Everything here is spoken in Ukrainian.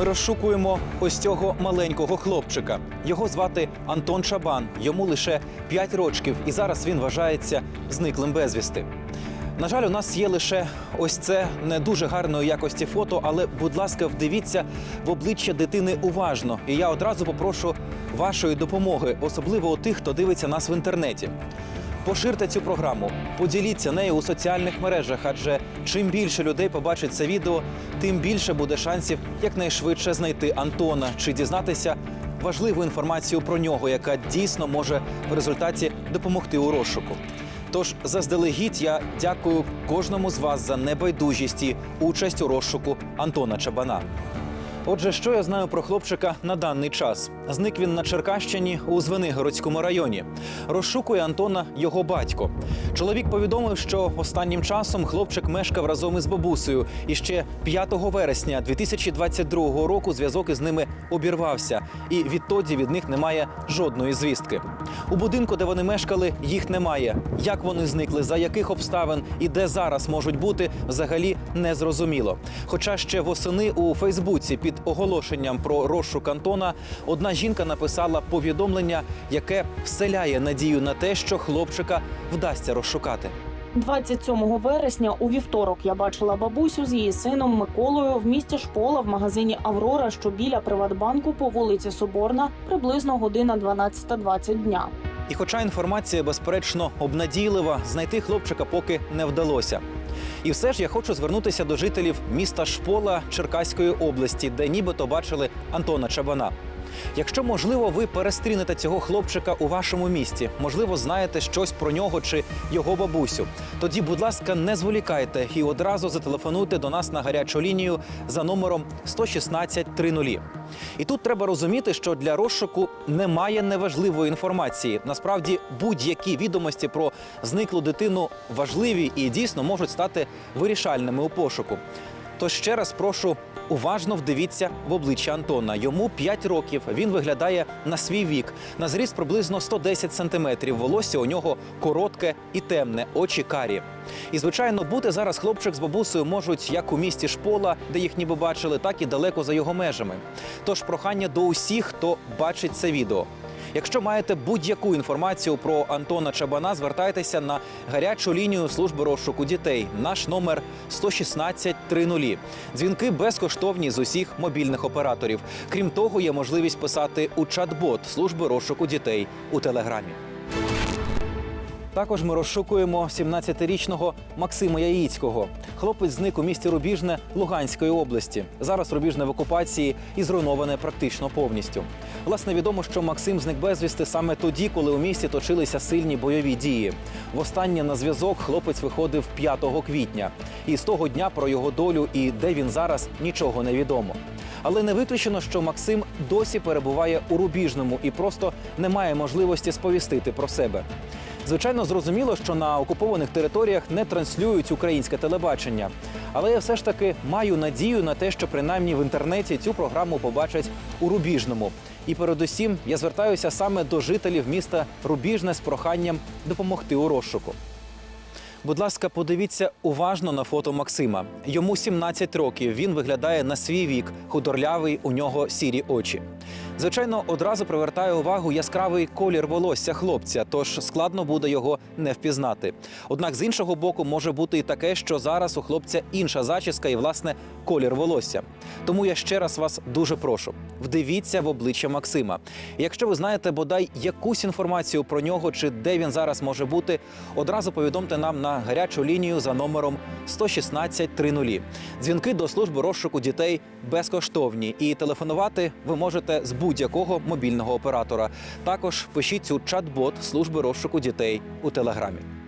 Ми розшукуємо ось цього маленького хлопчика. Його звати Антон Чабан. Йому лише 5 рочків, і зараз він вважається зниклим безвісти. На жаль, у нас є лише ось це не дуже гарної якості фото, але, будь ласка, вдивіться в обличчя дитини уважно. І я одразу попрошу вашої допомоги, особливо у тих, хто дивиться нас в інтернеті. Поширте цю програму, поділіться нею у соціальних мережах, адже чим більше людей побачить це відео, тим більше буде шансів якнайшвидше знайти Антона чи дізнатися важливу інформацію про нього, яка дійсно може в результаті допомогти у розшуку. Тож заздалегідь я дякую кожному з вас за небайдужість і участь у розшуку Антона Чабана. Отже, що я знаю про хлопчика на даний час? Зник він на Черкащині у Звенигородському районі. Розшукує Антона його батько. Чоловік повідомив, що останнім часом хлопчик мешкав разом із бабусею. І ще 5 вересня 2022 року зв'язок із ними обірвався, і відтоді від них немає жодної звістки. У будинку, де вони мешкали, їх немає. Як вони зникли, за яких обставин і де зараз можуть бути, взагалі не зрозуміло. Хоча ще восени у Фейсбуці під оголошенням про розшук Антона одна жінка написала повідомлення, яке вселяє надію на те, що хлопчика вдасться розшукати. 27 вересня у вівторок я бачила бабусю з її сином Миколою в місті Шпола в магазині Аврора, що біля Приватбанку по вулиці Соборна, приблизно година 12.20 дня. І хоча інформація, безперечно, обнадійлива, знайти хлопчика поки не вдалося. І все ж я хочу звернутися до жителів міста Шпола Черкаської області, де нібито бачили Антона Чабана. Якщо можливо, ви перестрінете цього хлопчика у вашому місті, можливо, знаєте щось про нього чи його бабусю. Тоді, будь ласка, не зволікайте і одразу зателефонуйте до нас на гарячу лінію за номером 116 30. І тут треба розуміти, що для розшуку немає неважливої інформації. Насправді, будь-які відомості про зниклу дитину важливі і дійсно можуть стати вирішальними у пошуку. Тож ще раз прошу уважно вдивіться в обличчя Антона. Йому 5 років. Він виглядає на свій вік. На зріст приблизно 110 сантиметрів. Волосся у нього коротке і темне, очі карі. І звичайно, бути зараз хлопчик з бабусею можуть як у місті Шпола, де їх ніби бачили, так і далеко за його межами. Тож прохання до усіх, хто бачить це відео. Якщо маєте будь-яку інформацію про Антона Чабана, звертайтеся на гарячу лінію служби розшуку дітей. Наш номер 116 30. Дзвінки безкоштовні з усіх мобільних операторів. Крім того, є можливість писати у чат-бот служби розшуку дітей у телеграмі. Також ми розшукуємо 17-річного Максима Яїцького. Хлопець зник у місті Рубіжне Луганської області. Зараз Рубіжне в окупації і зруйноване практично повністю. Власне, відомо, що Максим зник безвісти саме тоді, коли у місті точилися сильні бойові дії. Востаннє на зв'язок хлопець виходив 5 квітня. І з того дня про його долю і де він зараз нічого не відомо. Але не виключено, що Максим досі перебуває у Рубіжному і просто не має можливості сповістити про себе. Звичайно, зрозуміло, що на окупованих територіях не транслюють українське телебачення. Але я все ж таки маю надію на те, що принаймні в інтернеті цю програму побачать у Рубіжному. І передусім я звертаюся саме до жителів міста Рубіжне з проханням допомогти у розшуку. Будь ласка, подивіться уважно на фото Максима. Йому 17 років. Він виглядає на свій вік, худорлявий, у нього сірі очі. Звичайно, одразу привертає увагу яскравий колір волосся хлопця, тож складно буде його не впізнати. Однак з іншого боку може бути і таке, що зараз у хлопця інша зачіска і власне колір волосся. Тому я ще раз вас дуже прошу: вдивіться в обличчя Максима. Якщо ви знаєте бодай якусь інформацію про нього чи де він зараз може бути, одразу повідомте нам на гарячу лінію за номером 116 30. Дзвінки до служби розшуку дітей безкоштовні, і телефонувати ви можете з будь-якого мобільного оператора. Також пишіть у чат-бот служби розшуку дітей у телеграмі.